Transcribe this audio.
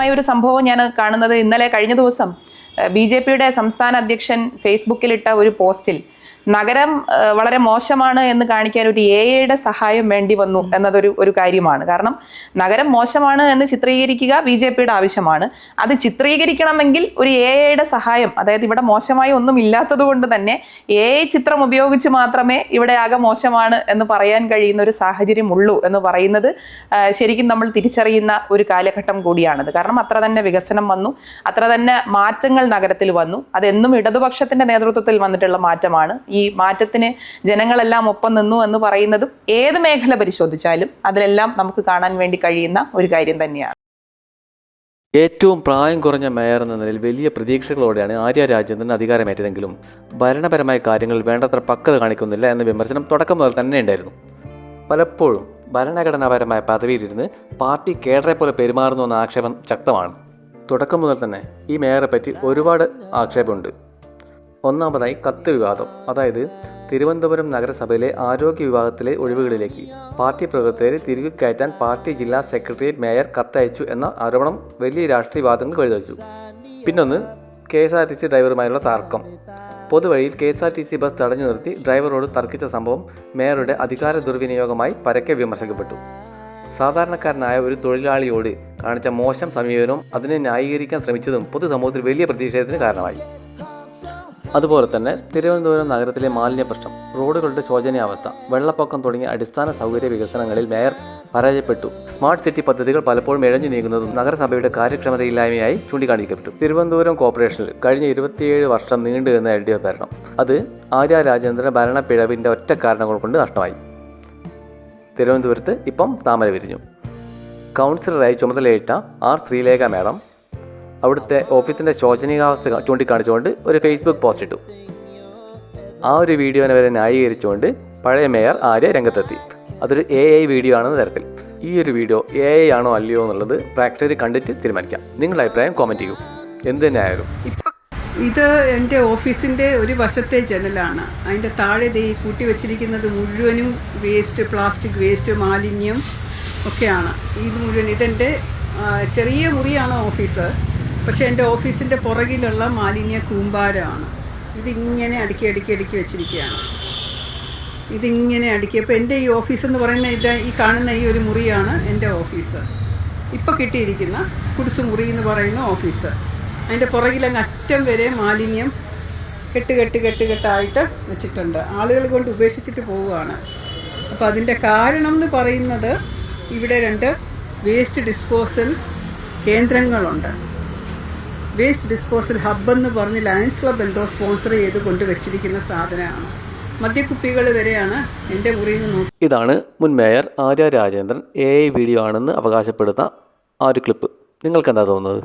രസകരമായ ഒരു സംഭവം ഞാൻ കാണുന്നത് ഇന്നലെ കഴിഞ്ഞ ദിവസം ബി ജെ പിയുടെ സംസ്ഥാന അധ്യക്ഷൻ ഫേസ്ബുക്കിലിട്ട ഒരു പോസ്റ്റിൽ. നഗരം വളരെ മോശമാണ് എന്ന് കാണിക്കാൻ ഒരു എ ഐയുടെ സഹായം വേണ്ടി വന്നു എന്നതൊരു ഒരു കാര്യമാണ്. കാരണം നഗരം മോശമാണ് എന്ന് ചിത്രീകരിക്കുക ബി ജെ പിയുടെ ആവശ്യമാണ്. അത് ചിത്രീകരിക്കണമെങ്കിൽ ഒരു എ ഐയുടെ സഹായം അതായത് ഇവിടെ മോശമായി ഒന്നും ഇല്ലാത്തത് കൊണ്ട് തന്നെ എ ഐ ചിത്രം ഉപയോഗിച്ച് മാത്രമേ ഇവിടെ ആകെ മോശമാണ് എന്ന് പറയാൻ കഴിയുന്ന ഒരു സാഹചര്യം ഉള്ളൂ എന്ന് പറയുന്നത് ശരിക്കും നമ്മൾ തിരിച്ചറിയുന്ന ഒരു കാലഘട്ടം കൂടിയാണത്. കാരണം അത്ര തന്നെ വികസനം വന്നു അത്ര തന്നെ മാറ്റങ്ങൾ നഗരത്തിൽ വന്നു. അതെന്നും ഇടതുപക്ഷത്തിന്റെ നേതൃത്വത്തിൽ വന്നിട്ടുള്ള മാറ്റമാണ്. ഈ മാറ്റത്തിന് ജനങ്ങളെല്ലാം ഒപ്പം നിന്നു എന്ന് പറയുന്നതും ഏത് മേഖല പരിശോധിച്ചാലും അതിലെല്ലാം നമുക്ക് കാണാൻ വേണ്ടി കഴിയുന്ന ഒരു കാര്യം തന്നെയാണ്. ഏറ്റവും പ്രായം കുറഞ്ഞ മേയർ എന്ന നിലയിൽ വലിയ പ്രതീക്ഷകളോടെയാണ് ആര്യ രാജേന്ദ്രൻ അധികാരമേറ്റതെങ്കിലും ഭരണപരമായ കാര്യങ്ങൾ വേണ്ടത്ര പക്കത് കാണിക്കുന്നില്ല എന്ന വിമർശനം തുടക്കം മുതൽ തന്നെ ഉണ്ടായിരുന്നു. പലപ്പോഴും ഭരണഘടനാപരമായ പദവിയിലിരുന്ന് പാർട്ടി കേഡറെ പോലെ പെരുമാറുന്നു എന്ന ആക്ഷേപം ശക്തമാണ്. തുടക്കം മുതൽ തന്നെ ഈ മേയറെ പറ്റി ഒരുപാട് ആക്ഷേപമുണ്ട്. ഒന്നാമതായി കത്ത് വിവാദം. അതായത് തിരുവനന്തപുരം നഗരസഭയിലെ ആരോഗ്യ വിഭാഗത്തിലെ ഒഴിവുകളിലേക്ക് പാർട്ടി പ്രവർത്തകരെ തിരികെ കയറ്റാൻ പാർട്ടി ജില്ലാ സെക്രട്ടേറിയറ്റ് മേയർ കത്തയച്ചു എന്ന ആരോപണം വലിയ രാഷ്ട്രീയ വാദങ്ങൾ വഴിതെളിച്ചു പിന്നൊന്ന് K S R T C ഡ്രൈവറുമായുള്ള തർക്കം. പൊതുവഴിയിൽ K S R T C bus തടഞ്ഞു നിർത്തി ഡ്രൈവറോട് തർക്കിച്ച സംഭവം മേയറുടെ അധികാര ദുർവിനിയോഗമായി പരക്കെ വിമർശിക്കപ്പെട്ടു. സാധാരണക്കാരനായ ഒരു തൊഴിലാളിയോട് കാണിച്ച മോശം സമീപനവും അതിനെ ന്യായീകരിക്കാൻ ശ്രമിച്ചതും പൊതുസമൂഹത്തിൽ വലിയ പ്രതിഷേധത്തിന് കാരണമായി. അതുപോലെ തന്നെ തിരുവനന്തപുരം നഗരത്തിലെ മാലിന്യ പ്രശ്നം റോഡുകളുടെ ശോചനീയാവസ്ഥ വെള്ളപ്പൊക്കം തുടങ്ങിയ അടിസ്ഥാന സൗകര്യ വികസനങ്ങളിൽ മേയർ പരാജയപ്പെട്ടു. സ്മാർട്ട് സിറ്റി പദ്ധതികൾ പലപ്പോഴും ഇഴഞ്ഞു നീങ്ങുന്നതും നഗരസഭയുടെ കാര്യക്ഷമതയില്ലായ്മയായി ചൂണ്ടിക്കാണിക്കപ്പെട്ടു. തിരുവനന്തപുരം കോർപ്പറേഷനിൽ കഴിഞ്ഞ ഇരുപത്തിയേഴ് വർഷം നീണ്ടു നിന്ന എൽ ഡി എഫ് ഭരണം. അത് ആര്യ രാജേന്ദ്രൻ ഭരണ പിഴവിന്റെ ഒറ്റ കാരണങ്ങൾ കൊണ്ട് നഷ്ടമായി. തിരുവനന്തപുരത്ത് ഇപ്പം താമര വിരിഞ്ഞു. കൗൺസിലറായി ചുമതലയേറ്റ ആർ ശ്രീലേഖ മാഡം അവിടുത്തെ ഓഫീസിന്റെ ശോചനീയാവസ്ഥ ചൂണ്ടിക്കാണിച്ചുകൊണ്ട് ഒരു ഫേസ്ബുക്ക് പോസ്റ്റ് ഇട്ടു. ആ ഒരു വീഡിയോനെ വരെ ന്യായീകരിച്ചുകൊണ്ട് പഴയ മേയർ ആര്യ രംഗത്തെത്തി. അതൊരു എ ഐ വീഡിയോ ആണെന്ന തരത്തിൽ. ഈ ഒരു വീഡിയോ എ ഐ ആണോ അല്ലയോ എന്നുള്ളത് പ്രാക്ടറി കണ്ടിട്ട് തീരുമാനിക്കാം. നിങ്ങളുടെ അഭിപ്രായം കോമന്റ് ചെയ്യൂ. എന്ത് തന്നെ ആയാലും ഇത് എന്റെ ഓഫീസിന്റെ ഒരു വശത്തെ ജനലാണ് അതിന്റെ താഴെ ഈ കൂട്ടി വെച്ചിരിക്കുന്നത് മുഴുവനും വേസ്റ്റ് പ്ലാസ്റ്റിക് വേസ്റ്റ് മാലിന്യം ഒക്കെയാണ്. ഇത് മുഴുവൻ ഇതെന്റെ ചെറിയ മുറിയാണ് ഓഫീസ്. പക്ഷേ എന്റെ ഓഫീസിന്റെ പുറകിലുള്ള മാലിന്യ കൂമ്പാരമാണ്. ഇതിങ്ങനെ അടുക്കി അടുക്കി അടുക്കി വെച്ചിരിക്കുകയാണ്. ഇതിങ്ങനെ അടുക്കി. അപ്പോൾ എന്റെ ഈ ഓഫീസ് എന്ന് പറയുന്ന ഇത് ഈ കാണുന്ന ഈ ഒരു മുറിയാണ് എന്റെ ഓഫീസ്. ഇപ്പോൾ കിട്ടിയിരിക്കുന്ന കുടിസ് മുറി എന്ന് പറയുന്ന ഓഫീസ്. അതിന്റെ പുറകിലങ്ങ് അറ്റം വരെ മാലിന്യം കെട്ട് കെട്ട് കെട്ട് കെട്ടായിട്ട് വെച്ചിട്ടുണ്ട്. ആളുകൾ കൊണ്ട് ഉപേക്ഷിച്ചിട്ട് പോവുകയാണ്. അപ്പോൾ അതിന്റെ കാരണം എന്ന് പറയുന്നത് ഇവിടെ രണ്ട് വേസ്റ്റ് ഡിസ്പോസൽ കേന്ദ്രങ്ങളുണ്ട്. വേസ്റ്റ് ഡിസ്പോസൽ ഹബ്ബ് എന്ന് പറഞ്ഞ് ലയൻസ് ക്ലബ് എന്തോ സ്പോൺസർ ചെയ്ത് കൊണ്ടുവച്ചിരിക്കുന്ന സാധനമാണ്. മദ്യക്കുപ്പികൾ വരെയാണ് എന്റെ മുറിയിൽ നിന്ന് ഇതാണ് മുൻ mayor Arya Rajendran a video ആണെന്ന് അവകാശപ്പെടുന്ന ആ ഒരു ക്ലിപ്പ് നിങ്ങൾക്ക് എന്താ തോന്നുന്നത്?